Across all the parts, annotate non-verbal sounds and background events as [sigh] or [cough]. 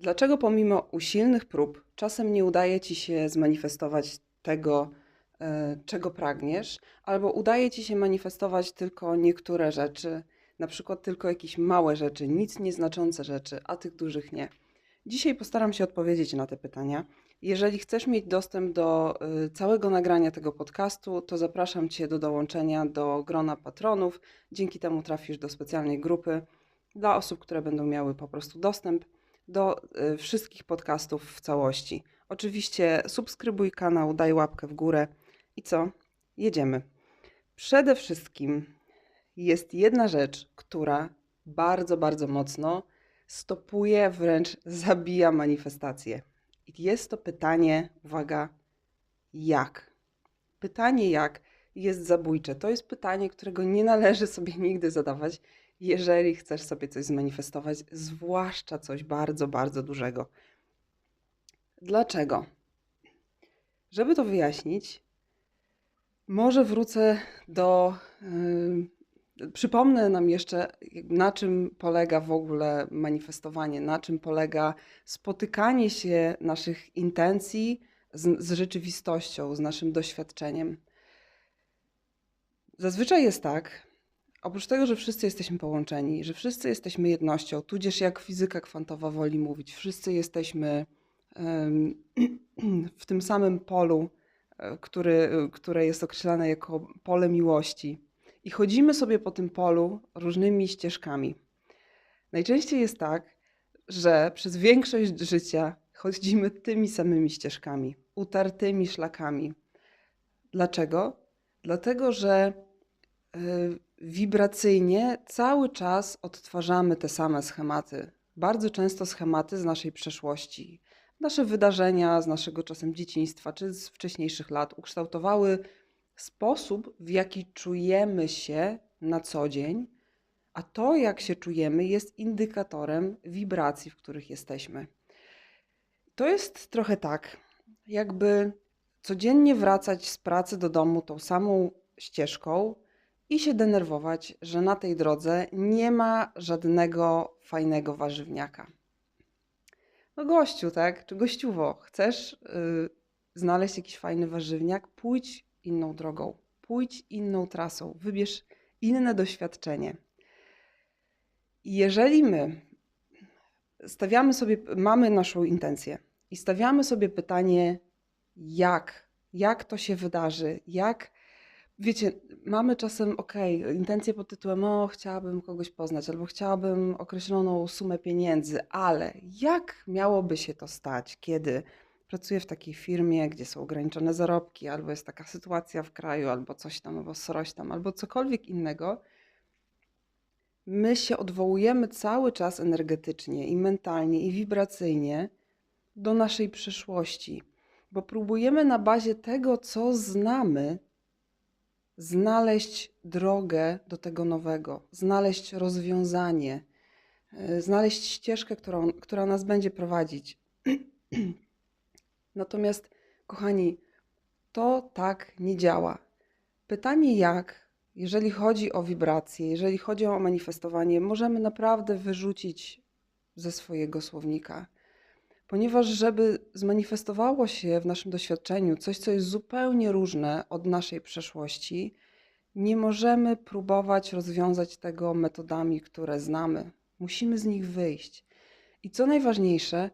Dlaczego pomimo usilnych prób czasem nie udaje ci się zmanifestować tego, e, czego pragniesz, albo udaje ci się manifestować tylko niektóre rzeczy, na przykład tylko jakieś małe rzeczy, nic nieznaczące rzeczy, a tych dużych nie? Dzisiaj postaram się odpowiedzieć na te pytania. Jeżeli chcesz mieć dostęp do y, całego nagrania tego podcastu, to zapraszam Cię do dołączenia do grona patronów. Dzięki temu trafisz do specjalnej grupy dla osób, które będą miały po prostu dostęp do y, wszystkich podcastów w całości. Oczywiście subskrybuj kanał, daj łapkę w górę i co? Jedziemy. Przede wszystkim jest jedna rzecz, która bardzo, bardzo mocno stopuje, wręcz zabija manifestację. I jest to pytanie, uwaga, jak? Pytanie jak jest zabójcze. To jest pytanie, którego nie należy sobie nigdy zadawać, jeżeli chcesz sobie coś zmanifestować, zwłaszcza coś bardzo, bardzo dużego. Dlaczego? Żeby to wyjaśnić, może wrócę do. Yy, przypomnę nam jeszcze, na czym polega w ogóle manifestowanie, na czym polega spotykanie się naszych intencji z, z rzeczywistością, z naszym doświadczeniem. Zazwyczaj jest tak, Oprócz tego, że wszyscy jesteśmy połączeni, że wszyscy jesteśmy jednością, tudzież jak fizyka kwantowa woli mówić, wszyscy jesteśmy [clears throat] w tym samym polu, e, który, które jest określane jako pole miłości. I chodzimy sobie po tym polu różnymi ścieżkami. Najczęściej jest tak, że przez większość życia chodzimy tymi samymi ścieżkami, utartymi szlakami. Dlaczego? Dlatego, że e, wibracyjnie cały czas odtwarzamy te same schematy. Bardzo często schematy z naszej przeszłości. Nasze wydarzenia z naszego czasem dzieciństwa czy z wcześniejszych lat ukształtowały sposób, w jaki czujemy się na co dzień, a to, jak się czujemy, jest indykatorem wibracji, w których jesteśmy. To jest trochę tak, jakby codziennie wracać z pracy do domu tą samą ścieżką, i się denerwować, że na tej drodze nie ma żadnego fajnego warzywniaka. No gościu, tak? Czy gościuwo, chcesz yy, znaleźć jakiś fajny warzywniak? Pójdź inną drogą, pójdź inną trasą, wybierz inne doświadczenie. Jeżeli my stawiamy sobie, mamy naszą intencję i stawiamy sobie pytanie, jak, jak to się wydarzy, jak wiecie, mamy czasem, okej, okay, intencje pod tytułem, o, chciałabym kogoś poznać, albo chciałabym określoną sumę pieniędzy, ale jak miałoby się to stać, kiedy pracuję w takiej firmie, gdzie są ograniczone zarobki, albo jest taka sytuacja w kraju, albo coś tam, albo sroś tam, albo cokolwiek innego, my się odwołujemy cały czas energetycznie i mentalnie i wibracyjnie do naszej przyszłości, bo próbujemy na bazie tego, co znamy, znaleźć drogę do tego nowego, znaleźć rozwiązanie, e, znaleźć ścieżkę, którą, która nas będzie prowadzić. [clears throat] Natomiast, kochani, to tak nie działa. Pytanie jak, jeżeli chodzi o wibracje, jeżeli chodzi o manifestowanie, możemy naprawdę wyrzucić ze swojego słownika ponieważ żeby zmanifestowało się w naszym doświadczeniu coś, co jest zupełnie różne od naszej przeszłości, nie możemy próbować rozwiązać tego metodami, które znamy. Musimy z nich wyjść. I co najważniejsze,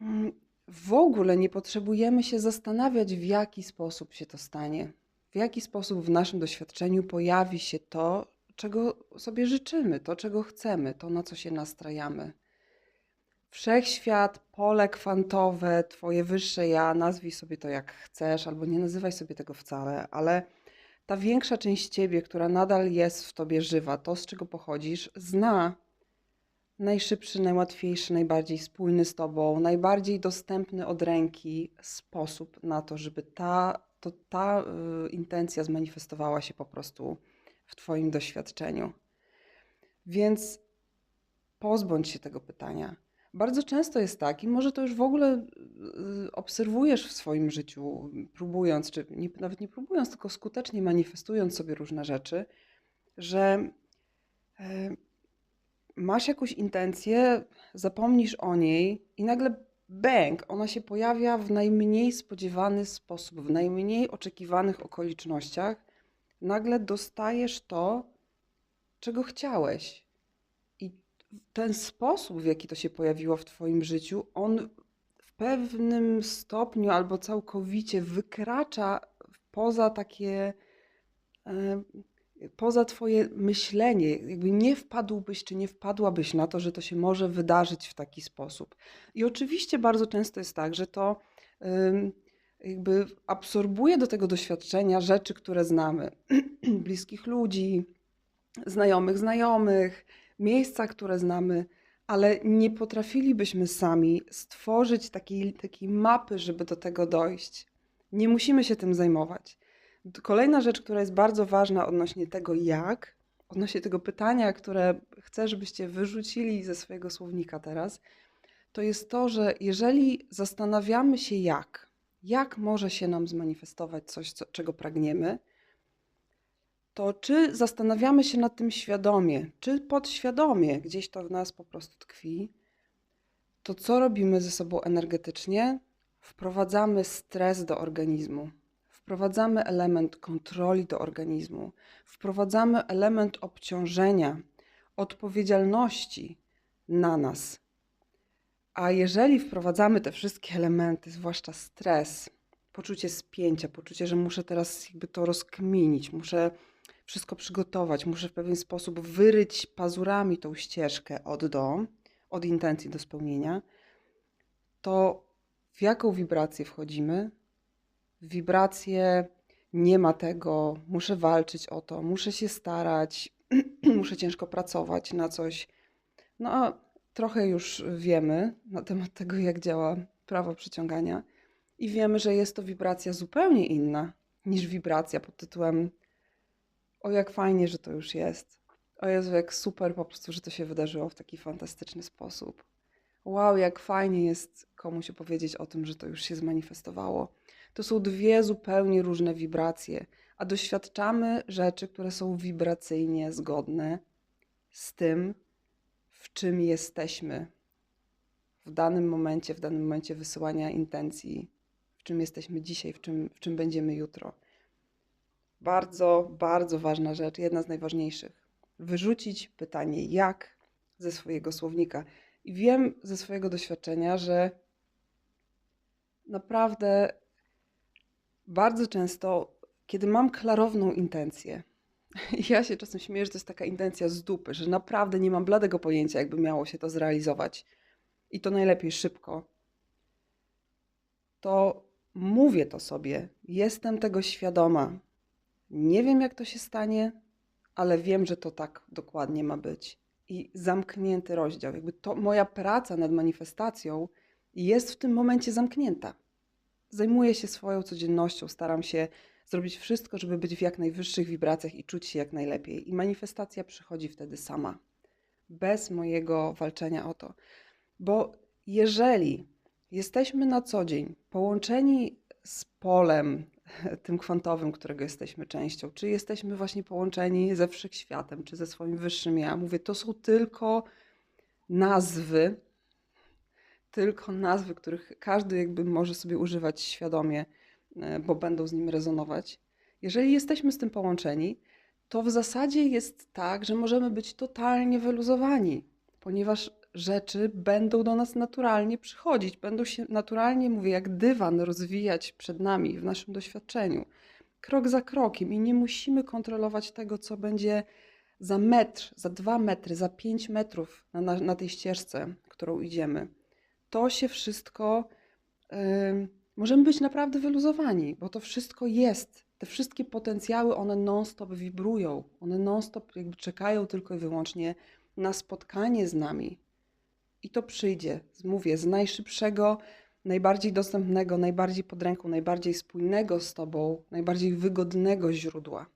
mm, w ogóle nie potrzebujemy się zastanawiać, w jaki sposób się to stanie, w jaki sposób w naszym doświadczeniu pojawi się to, czego sobie życzymy, to, czego chcemy, to, na co się nastrajamy wszechświat, pole kwantowe, twoje wyższe ja, nazwij sobie to jak chcesz, albo nie nazywaj sobie tego wcale, ale ta większa część ciebie, która nadal jest w tobie żywa, to z czego pochodzisz, zna najszybszy, najłatwiejszy, najbardziej spójny z tobą, najbardziej dostępny od ręki sposób na to, żeby ta, to, ta y, intencja zmanifestowała się po prostu w twoim doświadczeniu. Więc pozbądź się tego pytania bardzo często jest tak, i może to już w ogóle y, obserwujesz w swoim życiu, próbując, czy nie, nawet nie próbując, tylko skutecznie manifestując sobie różne rzeczy, że e, masz jakąś intencję, zapomnisz o niej i nagle bęk, ona się pojawia w najmniej spodziewany sposób, w najmniej oczekiwanych okolicznościach. Nagle dostajesz to, czego chciałeś. Ten sposób, w jaki to się pojawiło w Twoim życiu, on w pewnym stopniu albo całkowicie wykracza poza takie, e, poza Twoje myślenie. Jakby nie wpadłbyś czy nie wpadłabyś na to, że to się może wydarzyć w taki sposób. I oczywiście bardzo często jest tak, że to jakby absorbuje do tego doświadczenia rzeczy, które znamy, [clears throat] bliskich ludzi, znajomych znajomych, miejsca, które znamy, ale nie potrafilibyśmy sami stworzyć takiej, takiej mapy, żeby do tego dojść. Nie musimy się tym zajmować. Kolejna rzecz, która jest bardzo ważna odnośnie tego, jak, odnośnie tego pytania, które chcę, żebyście wyrzucili ze swojego słownika teraz, to jest to, że jeżeli zastanawiamy się, jak, jak może się nam zmanifestować coś, co, czego pragniemy, to czy zastanawiamy się nad tym świadomie, czy podświadomie, gdzieś to w nas po prostu tkwi, to co robimy ze sobą energetycznie? Wprowadzamy stres do organizmu, wprowadzamy element kontroli do organizmu, wprowadzamy element obciążenia, odpowiedzialności na nas. A jeżeli wprowadzamy te wszystkie elementy, zwłaszcza stres, poczucie spięcia, poczucie, że muszę teraz jakby to rozkminić, muszę wszystko przygotować, muszę w pewien sposób wyryć pazurami tą ścieżkę od do, od intencji do spełnienia, to w jaką wibrację wchodzimy? W wibrację nie ma tego, muszę walczyć o to, muszę się starać, [clears throat] muszę ciężko pracować na coś. No a trochę już wiemy na temat tego, jak działa prawo przyciągania, i wiemy, że jest to wibracja zupełnie inna niż wibracja pod tytułem o jak fajnie, że to już jest. O Jezu, jak super po prostu, że to się wydarzyło w taki fantastyczny sposób. Wow, jak fajnie jest komuś opowiedzieć o tym, że to już się zmanifestowało. To są dwie zupełnie różne wibracje, a doświadczamy rzeczy, które są wibracyjnie zgodne z tym, w czym jesteśmy w danym momencie, w danym momencie wysyłania intencji, w czym jesteśmy dzisiaj, w czym, w czym będziemy jutro. Bardzo, bardzo ważna rzecz, jedna z najważniejszych. Wyrzucić pytanie jak ze swojego słownika. I wiem ze swojego doświadczenia, że naprawdę bardzo często, kiedy mam klarowną intencję, [laughs] ja się czasem śmieję, że to jest taka intencja z dupy, że naprawdę nie mam bladego pojęcia, jakby miało się to zrealizować i to najlepiej szybko, to mówię to sobie, jestem tego świadoma, nie wiem, jak to się stanie, ale wiem, że to tak dokładnie ma być. I zamknięty rozdział. Jakby to moja praca nad manifestacją jest w tym momencie zamknięta. Zajmuję się swoją codziennością, staram się zrobić wszystko, żeby być w jak najwyższych wibracjach i czuć się jak najlepiej. I manifestacja przychodzi wtedy sama, bez mojego walczenia o to. Bo jeżeli jesteśmy na co dzień połączeni z polem, tym kwantowym, którego jesteśmy częścią, czy jesteśmy właśnie połączeni ze wszechświatem, czy ze swoim wyższym ja. Mówię, to są tylko nazwy, tylko nazwy, których każdy jakby może sobie używać świadomie, e, bo będą z nim rezonować. Jeżeli jesteśmy z tym połączeni, to w zasadzie jest tak, że możemy być totalnie wyluzowani, ponieważ rzeczy będą do nas naturalnie przychodzić, będą się naturalnie, mówię, jak dywan rozwijać przed nami w naszym doświadczeniu, krok za krokiem i nie musimy kontrolować tego, co będzie za metr, za dwa metry, za pięć metrów na, na, na tej ścieżce, którą idziemy. To się wszystko, yy, możemy być naprawdę wyluzowani, bo to wszystko jest. Te wszystkie potencjały, one non-stop wibrują, one non-stop jakby czekają tylko i wyłącznie na spotkanie z nami, i to przyjdzie, mówię, z najszybszego, najbardziej dostępnego, najbardziej pod ręką, najbardziej spójnego z Tobą, najbardziej wygodnego źródła.